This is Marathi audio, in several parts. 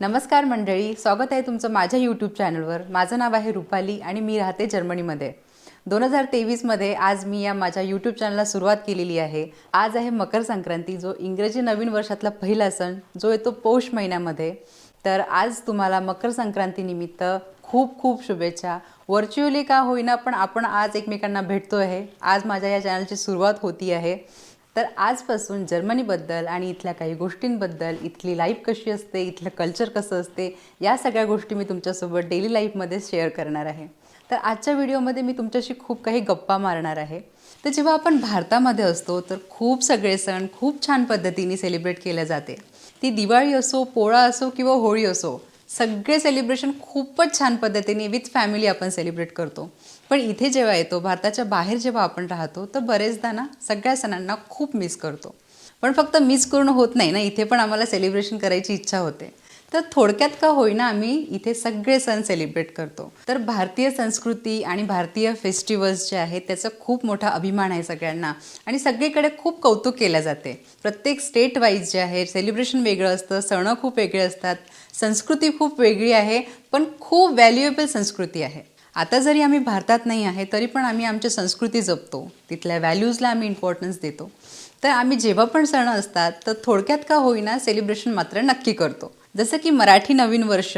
नमस्कार मंडळी स्वागत आहे तुमचं माझ्या यूट्यूब चॅनलवर माझं नाव आहे रुपाली आणि मी राहते जर्मनीमध्ये. दोन हजार तेवीसमध्ये आज मी या माझ्या यूट्यूब चॅनलला सुरुवात केलेली आहे. आज आहे मकर संक्रांती जो इंग्रजी नवीन वर्षातला पहिला सण जो येतो पौष महिन्यामध्ये. तर आज तुम्हाला मकर संक्रांतीनिमित्त खूप खूप शुभेच्छा. व्हर्च्युअली का होईना पण आपण आज एकमेकांना भेटतो आहे आज माझ्या या चॅनलची सुरुवात होती आहे. तर आजपासून जर्मनीबद्दल आणि इथल्या काही गोष्टींबद्दल इथली लाईफ कशी असते इथलं कल्चर कसं असते या सगळ्या गोष्टी मी तुमच्यासोबत डेली लाईफमध्ये शेअर करणार आहे. तर आजच्या व्हिडिओमध्ये मी तुमच्याशी खूप काही गप्पा मारणार आहे. तर जेव्हा आपण भारतामध्ये असतो तर खूप सगळे सण खूप छान पद्धतीने सेलिब्रेट केले जाते. ती दिवाळी असो पोळा असो किंवा होळी असो सगळे सेलिब्रेशन खूपच छान पद्धतीने विथ फॅमिली आपण सेलिब्रेट करतो. पण इथे जेव्हा येतो भारताच्या बाहेर जेव्हा आपण राहतो तर बरेचदा ना सगळ्या सणांना खूप मिस करतो. पण फक्त मिस करून होत नाही ना इथे पण आम्हाला सेलिब्रेशन करायची इच्छा होते. तर थोडक्यात का होईना आम्ही इथे सगळे सण सेलिब्रेट करतो. तर भारतीय संस्कृती आणि भारतीय फेस्टिवल्स जे आहेत त्याचा खूप मोठा अभिमान आहे सगळ्यांना. आणि सगळीकडे खूप कौतुक केलं जाते. प्रत्येक स्टेट वाईज जे आहे सेलिब्रेशन वेगळं असतं सणं खूप वेगळे असतात संस्कृती खूप वेगळी आहे पण खूप व्हॅल्युएबल संस्कृती आहे. आता जरी आम्ही भारतात नाही आहे तरी पण आम्ही आमची संस्कृती जपतो. तिथल्या व्हॅल्यूजला आम्ही इम्पॉर्टन्स देतो. तर आम्ही जेव्हा पण सण असतात तर थोडक्यात का होईना सेलिब्रेशन मात्र नक्की करतो. जसं की मराठी नवीन वर्ष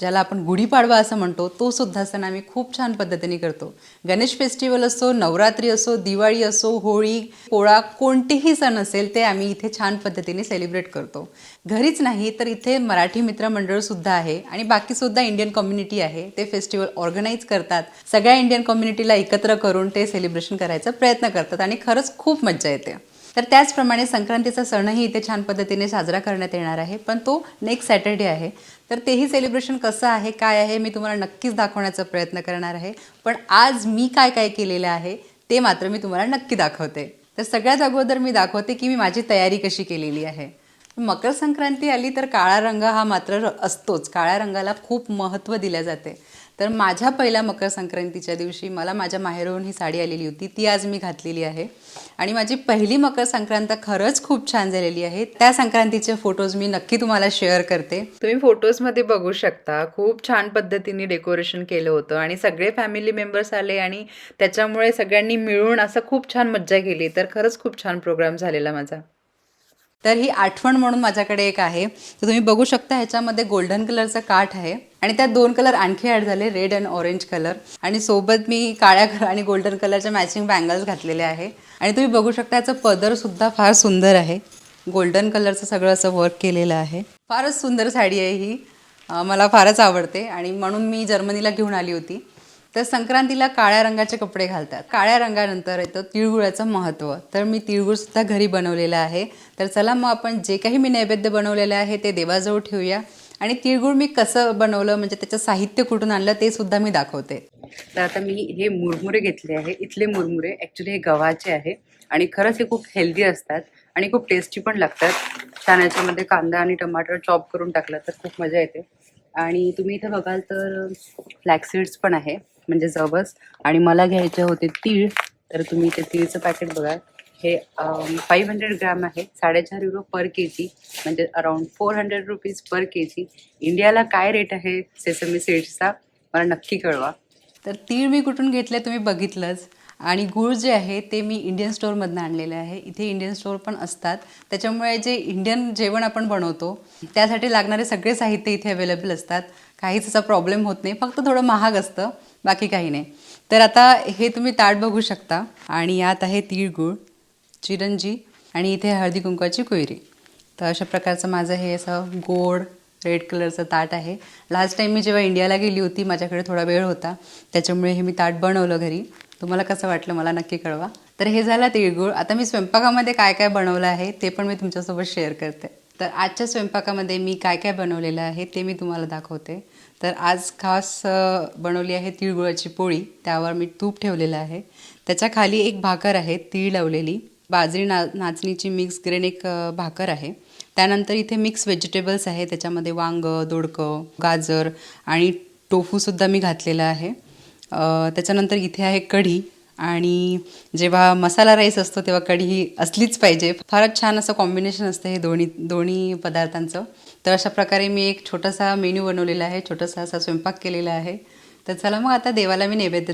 ज्याला आपण गुढीपाडवा असं म्हणतो तो सुद्धा सण आम्ही खूप छान पद्धतीने करतो. गणेश फेस्टिवल असो नवरात्री असो दिवाळी असो होळी पोळा कोणतेही सण असेल ते आम्ही इथे छान पद्धतीने सेलिब्रेट करतो. घरीच नाही तर इथे मराठी मित्रमंडळसुद्धा आहे आणि बाकीसुद्धा इंडियन कम्युनिटी आहे. ते फेस्टिवल ऑर्गनाईज करतात. सगळ्या इंडियन कम्युनिटीला एकत्र करून ते सेलिब्रेशन करायचा प्रयत्न करतात आणि खरंच खूप मज्जा येते. तर त्याचप्रमाणे संक्रांतीचा सणही इथे छान पद्धतीने साजरा करण्यात येणार आहे. पण तो नेक्स्ट सॅटर्डे आहे. तर तेही सेलिब्रेशन कसं आहे काय आहे मी तुम्हाला नक्कीच दाखवण्याचा प्रयत्न करणार आहे. पण आज मी काय काय केलेलं आहे ते मात्र मी तुम्हाला नक्की दाखवते. तर सगळ्यात अगोदर मी दाखवते की मी माझी तयारी कशी केलेली आहे. मकर संक्रांती आली तर काळा रंग हा मात्र असतोच. काळ्या रंगाला खूप महत्त्व दिले जाते. तर माझ्या पहिल्या मकर संक्रांतीच्या दिवशी मला माझ्या माहेरहून ही साडी आलेली होती. ती आज मी घातलेली आहे. आणि माझी पहिली मकर संक्रांत खरंच खूप छान झालेली आहे. त्या संक्रांतीचे फोटोज मी नक्की तुम्हाला शेअर करते. तुम्ही फोटोजमध्ये बघू शकता. खूप छान पद्धतीने डेकोरेशन केलं होतं आणि सगळे फॅमिली मेंबर्स आले आणि त्याच्यामुळे सगळ्यांनी मिळून असं खूप छान मज्जा केली. तर खरंच खूप छान प्रोग्राम झालेला माझा. तर ही आठवण म्हणून माझ्याकडे एक आहे. तर तुम्ही बघू शकता ह्याच्यामध्ये गोल्डन कलरचा काठ आहे आणि त्यात दोन कलर आणखी ॲड झाले रेड अँड ऑरेंज कलर आणि सोबत मी काळ्या कलर आणि गोल्डन कलरच्या मॅचिंग बँगल्स घातलेले आहे. आणि तुम्ही बघू शकता याचं पदरसुद्धा फार सुंदर आहे. गोल्डन कलरचं सगळं असं वर्क केलेलं आहे. फारच सुंदर साडी आहे ही. मला फारच आवडते. आणि म्हणून मी जर्मनीला घेऊन आली होती. तर संक्रांतीला काळ्या रंगाचे कपडे घालतात. काळ्या रंगानंतर येतं तिळगुळाचं महत्त्व. तर मी तिळगुळसुद्धा घरी बनवलेलं आहे. तर चला मग आपण जे काही मी नैवेद्य बनवलेलं आहे ते देवाजवळ ठेवूया. आणि तिळगुळ मी कसं बनवलं म्हणजे त्याचं साहित्य कुठून आणलं ते सुद्धा मी दाखवते. तर आता मी हे मुरमुरे घेतले आहे. इथले मुरमुरे ॲक्च्युली हे गव्हाचे आहे. आणि खरंच हे खूप हेल्दी असतात. आणि खूप टेस्टी पण लागतात. छान याच्यामध्ये कांदा आणि टमाटर चॉप करून टाकला तर खूप मजा येते. आणि तुम्ही इथे बघाल तर फ्लॅक्सीड्स पण आहे. म्हणजे जवस. आणि मला घ्यायचे होते तीळ. तर तुम्ही ते तीळचं पॅकेट बघा. हे फाईव्ह हंड्रेड ग्रॅम आहे. साडेचार युरो पर के जी म्हणजे around four hundred rupees per K G इंडियाला काय रेट आहे सेसमी सीड्सचा मला नक्की कळवा. तर तीळ मी कुठून घेतले तुम्ही बघितलंच. आणि गूळ जे आहे ते मी इंडियन स्टोअरमधनं आणलेलं आहे. इथे इंडियन स्टोअर पण असतात. त्याच्यामुळे जे इंडियन जेवण आपण बनवतो त्यासाठी लागणारे सगळे साहित्य इथे अवेलेबल असतात. काहीच असा प्रॉब्लेम होत नाही. फक्त थोडं महाग असतं. बाकी काही नाही. तर आता हे तुम्ही ताट बघू शकता आणि यात आहे तीळगुळ चिरंजी आणि इथे हळदी कुंकवाची कोयरी. तर अशा प्रकारचं माझं हे असं गोड रेड कलरचं ताट आहे. लास्ट टाईम मी जेव्हा इंडियाला गेली होती माझ्याकडे थोडा वेळ होता. त्याच्यामुळे हे मी ताट बनवलं घरी. तुम्हाला कसं वाटलं मला नक्की कळवा. तर हे झालं तिळगुळ आता मी स्वयंपाकामध्ये काय काय बनवलं आहे ते पण मी तुमच्यासोबत शेअर करते. तर आजच्या स्वयंपाकामध्ये मी काय काय बनवलेलं आहे ते मी तुम्हाला दाखवते. तर आज खास बनवली आहे तिळगुळाची पोळी. त्यावर मी तूप ठेवलेलं आहे. त्याच्याखाली एक भाकर आहे तीळ लावलेली. बाजरी ना नाचणीची मिक्स ग्रेन एक भाकर आहे. त्यानंतर इथे मिक्स व्हेजिटेबल्स आहे. त्याच्यामध्ये वांगं दोडकं गाजर आणि टोफूसुद्धा मी घातलेला आहे. त्याच्यानंतर इथे आहे कढी आणि जेव्हा मसाला राईस असतो तेव्हा कढी ही असलीच पाहिजे. फारच छान असं कॉम्बिनेशन असतं हे दोन्ही दोन्ही पदार्थांचं. तर अशा प्रकारे मी एक छोटासा मेन्यू बनवलेला आहे छोटासा असा स्वयंपाक केलेला आहे. तर चला मग आता देवाला मी नैवेद्य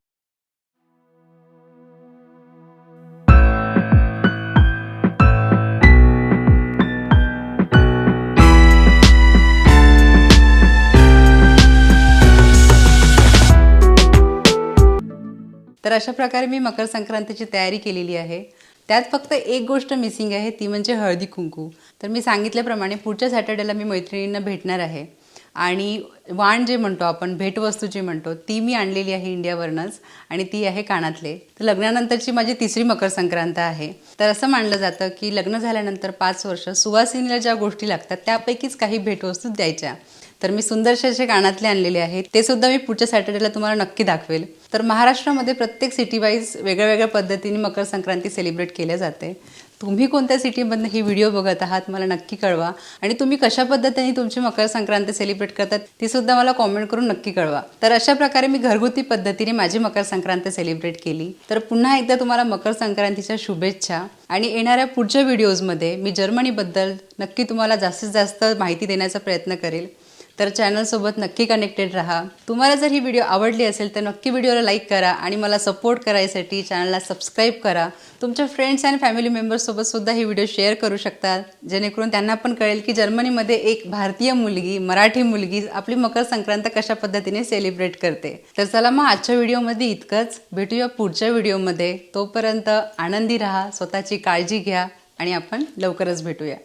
तर अशा प्रकारे मी मकर संक्रांतीची तयारी केलेली आहे. त्यात फक्त एक गोष्ट मिसिंग आहे ती म्हणजे हळदी कुंकू. तर मी सांगितल्याप्रमाणे पुढच्या सॅटर्डेला मी मैत्रिणींना भेटणार आहे. आणि वाण जे म्हणतो आपण भेटवस्तू जी म्हणतो ती मी आणलेली आहे इंडियावरनंच आणि ती आहे कानातले. तर लग्नानंतरची माझी तिसरी मकर संक्रांत आहे. तर असं मानलं जातं की लग्न झाल्यानंतर पाच वर्ष सुवासिनीला ज्या गोष्टी लागतात त्यापैकीच काही भेटवस्तू द्यायच्या. तर मी सुंदरसे असे कानातले आणलेले आहेत. ते सुद्धा मी पुढच्या सॅटर्डेला तुम्हाला नक्की दाखवेल. तर महाराष्ट्रामध्ये प्रत्येक सिटी वाईज वेगळ्या वेगळ्या पद्धतीने मकर संक्रांती सेलिब्रेट केल्या जाते. तुम्ही कोणत्या सिटीमधनं ही व्हिडिओ बघत आहात मला नक्की कळवा. आणि तुम्ही कशा पद्धतीने तुमची मकर संक्रांती सेलिब्रेट करतात ती सुद्धा मला कॉमेंट करून नक्की कळवा. तर अशा प्रकारे मी घरगुती पद्धतीने माझी मकर संक्रांती सेलिब्रेट केली. तर पुन्हा एकदा तुम्हाला मकर संक्रांतीच्या शुभेच्छा. आणि येणाऱ्या पुढच्या व्हिडिओजमध्ये मी जर्मनीबद्दल नक्की तुम्हाला जास्तीत जास्त माहिती देण्याचा प्रयत्न करेल. तर चॅनलसोबत नक्की कनेक्टेड राहा. तुम्हाला जर ही व्हिडिओ आवडली असेल तर नक्की व्हिडिओला लाईक करा आणि मला सपोर्ट करायसाठी चॅनलला सबस्क्राईब करा. तुमच्या फ्रेंड्स अँड फॅमिली मेंबर्ससोबत सुद्धा ही व्हिडिओ शेअर करू शकता जेणेकरून त्यांना पण कळेल की जर्मनीमध्ये एक भारतीय मुलगी मराठी मुलगी आपली मकर संक्रांत कशा पद्धतीने सेलिब्रेट करते. तर चला मग आजच्या व्हिडिओमध्ये इतकंच. भेटूया पुढच्या व्हिडिओमध्ये तोपर्यंत आनंदी राहा स्वतःची काळजी घ्या आणि आपण लवकरच भेटूया.